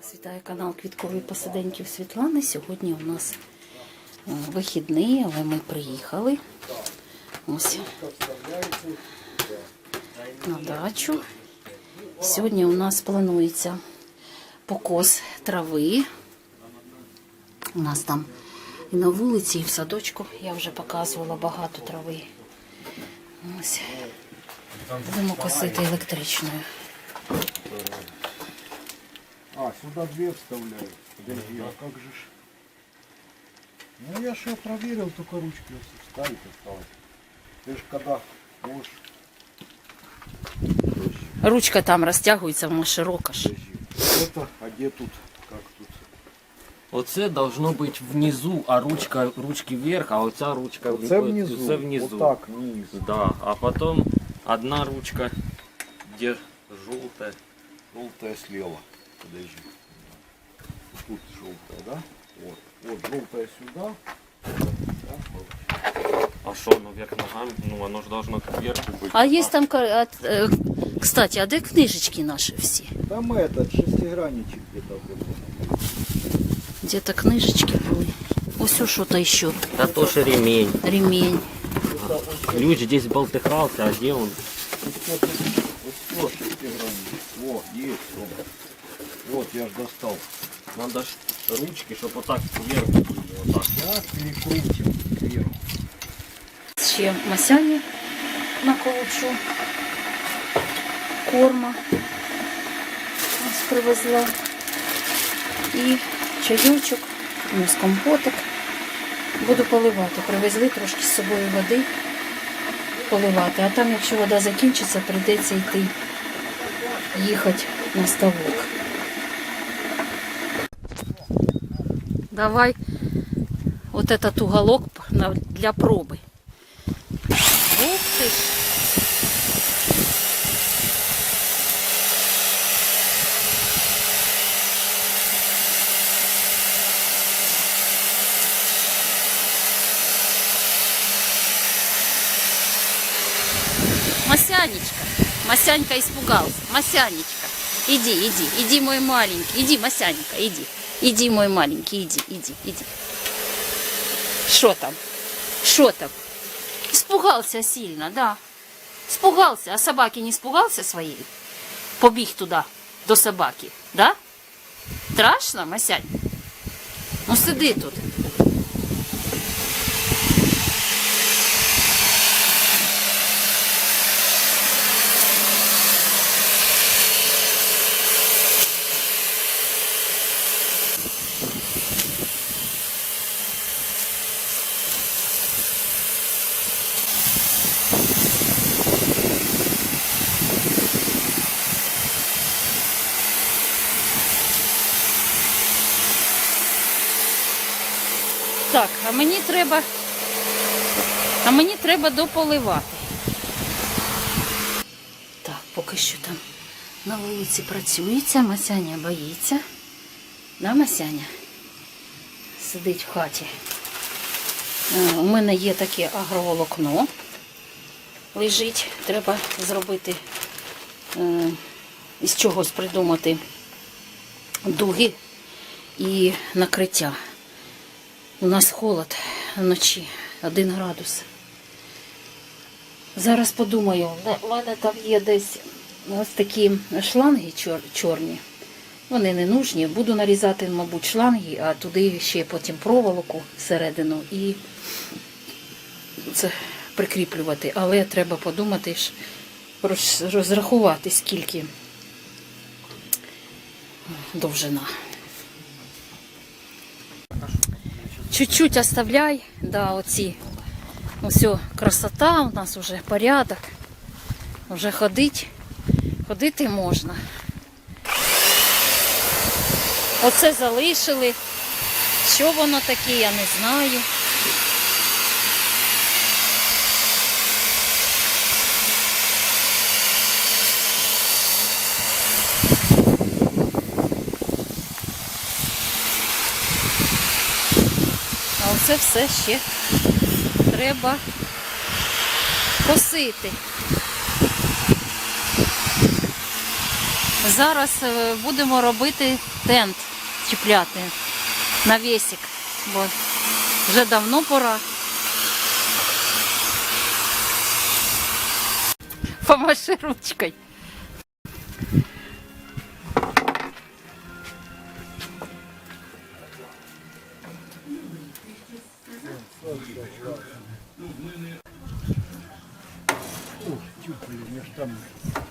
Вас вітає канал Квіткові посиденьків Світлани. Сьогодні у нас е, вихідний, але ми приїхали. Ось на дачу. Сьогодні у нас планується покос трави. У нас там і на вулиці, і в садочку я вже показувала багато трави. Ось. Будемо косити електричною. Сюда две вставляют. Подожди, а как же ж? Ну я что проверил, только ручки вставить осталось. Ты ж когда можешь... Ручка там розтягується, вона широка ж. подожди. Это, а где тут? Как тут? Оце должно бути внизу, а ручка ручки вверх, а оця ручка в- Це внизу. Це внизу. Вот так, вниз. Да, а потом одна ручка, где желтая. Желтая слева Подожди. Тут желтая, да? Вот. Вот желтая сюда. Да, вот. А що, ну вверх ногами? Ну воно ж должно кверху бути. А є там, ка- а, е, кстати, а де книжечки наші всі? Там этот шестигранничек где-то был. Где-то книжечки були. Ось що то ще. Та то ж ремень. Ремень. Ключ здесь болтыхался, а где он? Вот, вот шестигранничек. Во, есть он. Вот, я ж достал. Надо ж ручки, щоб отак кверху були. Отак. Сейчас перекрутим вверх. Ще масяні наколочу. Корма. Ось привезла. І чайочок, ну, з компотик. Буду поливати. Привезли трошки з собою води поливати. А там, якщо вода закінчиться, прийдеться йти їхати на ставок. Давай вот этот уголок для пробы. Ух ты ж. Масянечка. Масянька испугался. Масянечка. Иди, иди, иди, мой маленький. Иди, Масянька, иди. Иди, мой маленький, иди, иди, иди. Что там? Что там? Испугался сильно, да. Испугался. А собаки не испугался своей? Побег туда, до собаки, да? Страшно, Масянь? Ну сиди тут. Так, а мені треба. А мені треба дополивати. Так, поки що там на вулиці працюється, Масяня боїться. Да, Масяня? Сидить в хаті. Е, У мене є таке агроволокно. Лежить. Треба зробити е, із чогось придумати дуги і накриття. У нас холод вночі, один градус. Зараз подумаю, у мене там є десь ось такі шланги чор- чорні. Вони не нужні. Буду нарізати, мабуть, шланги, а туди ще потім проволоку всередину і це прикріплювати. Але треба подумати, розрахувати, скільки довжина. Чуть-чуть оставляй, да, оці. Все, красота, у нас вже порядок. Вже ходить, ходити можна. Оце залишили. Що воно таке, я не знаю. А оце все ще треба косити. Зараз е, будемо робити тент, чіпляти навісик, бо вже давно пора. Помаши ручкой.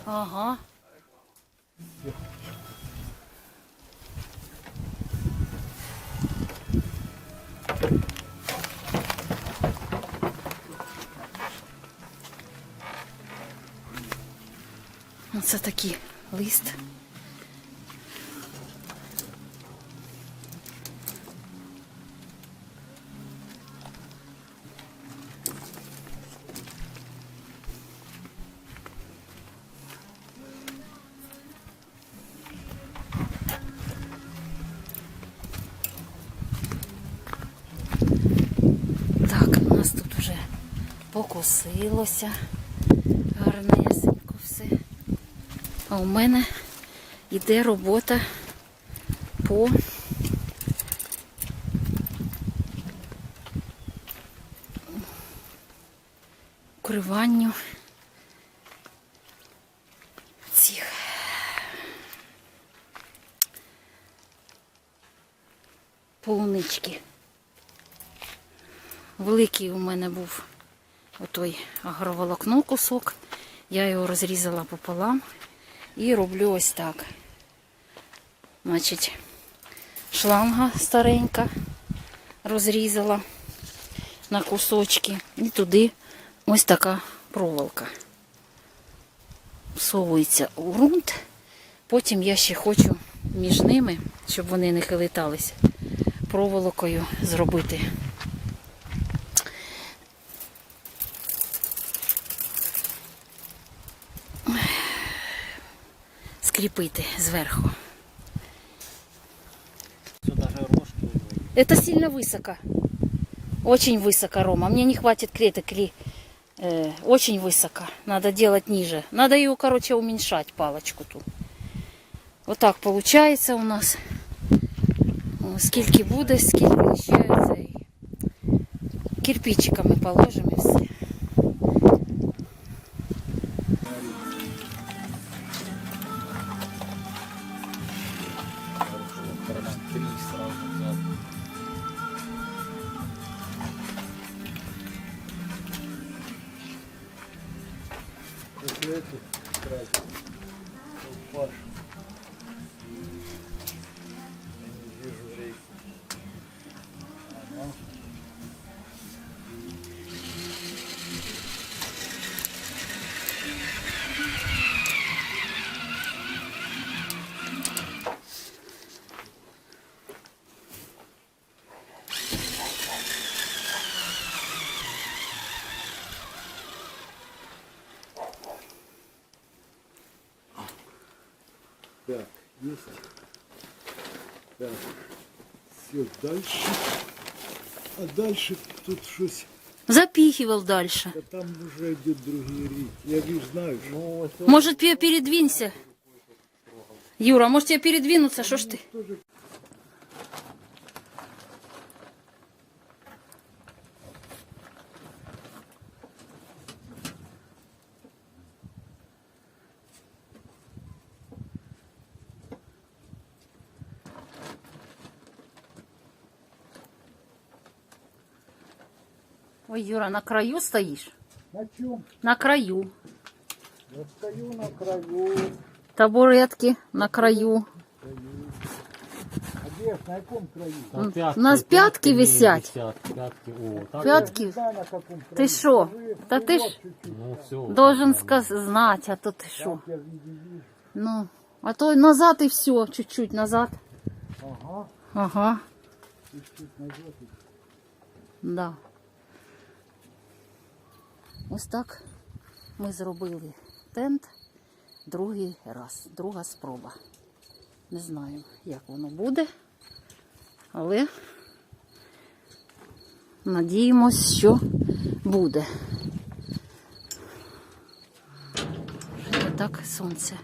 Ага. Оце такий лист. Покосилося гарнесенько все. А у мене йде робота по укриванню цих полунички. Великий у мене був отой агроволокно кусок. Я його розрізала пополам і роблю ось так. Значить, шланга старенька розрізала на кусочки. І туди ось така проволока. Всовується у ґрунт. Потім я ще хочу між ними, щоб вони не хилиталися, проволокою зробити скріпити зверху. Все даже рожки. Это сильно высоко. Очень высоко, Рома. Мне не хватит клеток. ли- э, очень высоко. Надо делать ниже. Надо ее, короче, уменьшать, палочку ту. Вот так получается у нас. О, Скільки буде, скільки ще цей. Кирпичиками положимо і все. Так, есть. Так, все, дальше. А дальше тут щось, Запихивал дальше. а там уже идет другие реки. Я вижу, знаю, что Ну, Может, пе- передвинься. Юра, может тебе передвинуться, что ж ты? Ой, Юра, на краю стоишь? на чем? На краю. Я стою на краю. Табуретки на краю. А где, ж, на каком краю? там У нас пятки висять. висят, Пятки, о, так. Пятки? Не знаю, на каком краю. Ты шо? Скажи, Да ты ж вперед чуть-чуть. Ну, все. должен сказ- знать, а то ты шо? Я вижу, вижу. Ну, а то назад и все, чуть-чуть назад. Ага, Ага, чуть-чуть назад. да. Ось так ми зробили тент другий раз, друга спроба. Не знаю, як воно буде, але надіємось, що буде. Так сонце